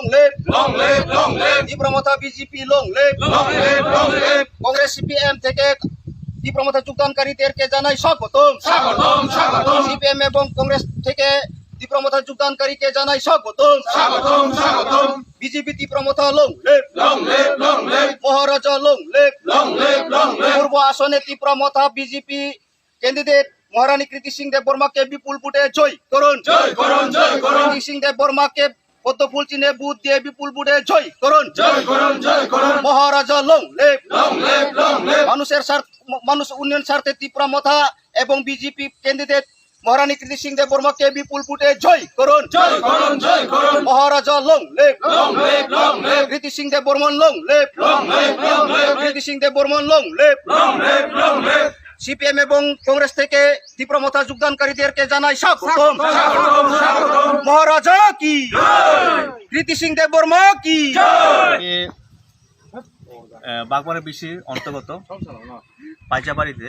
Long live Long live, long live, Tipra Motha BJP long live long live, long live. Congress CPM থেকে তীব্রমথা যোগদানকারীদেরকে জানাই স্বাগতম। স্বাগতম, স্বাগতম, CPM এবং কংগ্রেস থেকে তীব্রমথা যোগদানকারীকে জানাই স্বাগতম। স্বাগতম, স্বাগতম. BJP Tipra Motha long live Long live, long live, Maharaja long live long live, long live. পূর্ব আসনে তীব্রমথা বিজেপি ক্যান্ডিডেট মহারানী কৃতি সিং দেব বর্মাকে বিপুল বুটে জয় করুন। জয় করুন, জয় করুন, কৃতি সিং দেব বর্মাকে পদ্ম ফুল চিহ্নে বুথ দিয়ে বিপুল বুটে জয় করুন. মহারাজা লং মানুষের স্বার্থ মানুষ উন্নয়ন স্বার্থে তীব্রমথা এবং বিজেপি ক্যান্ডিডেট মহারানী কৃতি সিং দেব বর্মাকে বিপুল বুটে জয় করুন। করুন, Maharaja long Kriti Singh Deb Barman long live, Kriti Singh Deb Barman long live CPM এবং কংগ্রেস থেকে তীব্রমথা যোগদানকারীদেরকে জানাই স্বাগতম স্বাগতম, স্বাগতম. মহারাজা কি? কৃতি সিং দেব বর্মা কি? বাগমারা বিসির অন্তর্গত পাইজাবাড়িতে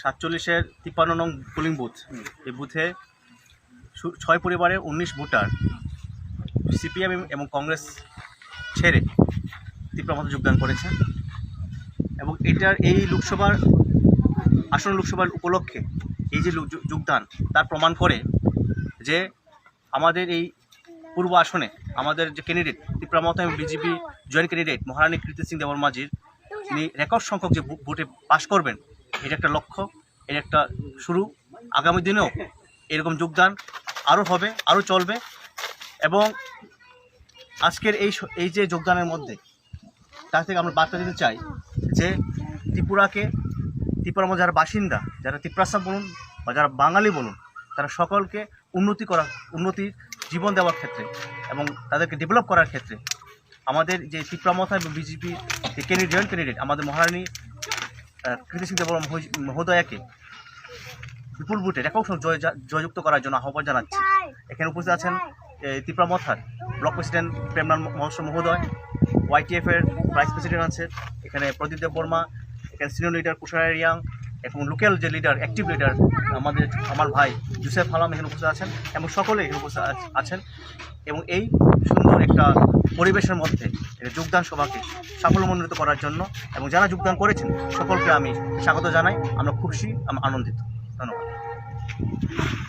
সাতচল্লিশের তিপ্পান্ন নং পোলিং বুথ এই বুথে ছয় পরিবারের উনিশ ভোটার সিপিএম এবং কংগ্রেস ছেড়ে তীব্রমত যোগদান করেছে। এবং এটার এই লোকসভার, আসন্ন লোকসভার উপলক্ষে এই যে যোগদান, তার প্রমাণ করে যে আমাদের এই পূর্ব আসনে আমাদের যে ক্যান্ডিডেট তীব্রমত এবং BJP joint candidate Maharani Kirti Singh দেবর মাঝির তিনি রেকর্ড সংখ্যক যে ভোটে পাশ করবেন, এটা একটা লক্ষ্য এর একটা শুরু। আগামী দিনেও এরকম যোগদান আরও হবে, আরও চলবে এবং আজকের এই এই যে যোগদানের মধ্যে, তার থেকে আমরা বার্তা দিতে চাই যে ত্রিপুরাকে ত্রিপুরার মধ্যে যারা বাসিন্দা যারা ত্রিপুরাসাম বলুন বা যারা বাঙালি বলুন তারা সকলকে উন্নতি করা উন্নতির জীবন দেওয়ার ক্ষেত্রে এবং তাদেরকে ডেভেলপ করার ক্ষেত্রে আমাদের যে ত্রিপুরামথা এবং বিজেপি যে ক্যান্ডিডেট ক্যান্ডিডেট আমাদের মহারানী কৃতি সিং মহোজ- মহোদয়াকে বিপুল ভোটে একক জয় জয়যুক্ত করার জন্য আহ্বান জানাচ্ছি। এখানে উপস্থিত আছেন এই ত্রিপুরামথার ব্লক প্রেসিডেন্ট প্রেমলাল মহর্ষ মহোদয় ওয়াইটিএফ এর ভাইস প্রেসিডেন্ট আছে, এখানে প্রদীপ দেব বর্মা, এখানে সিনিয়র লিডার কুশার রিয়াং, এবং লোকাল যে লিডার অ্যাক্টিভ লিডার আমাদের, আমার ভাই জুসেফ হালাম এখানে উপস্থিত আছেন, এবং সকলে এখানে উপস্থিত আছ- আছেন। এবং এই সুন্দর একটা পরিবেশের মধ্যে যোগদান সভাকে সাফল্যমণ্ডিত করার জন্য, এবং যারা যোগদান করেছেন, সকলকে আমি স্বাগত জানাই। আমরা খুশি আমি, আনন্দিত। ধন্যবাদ।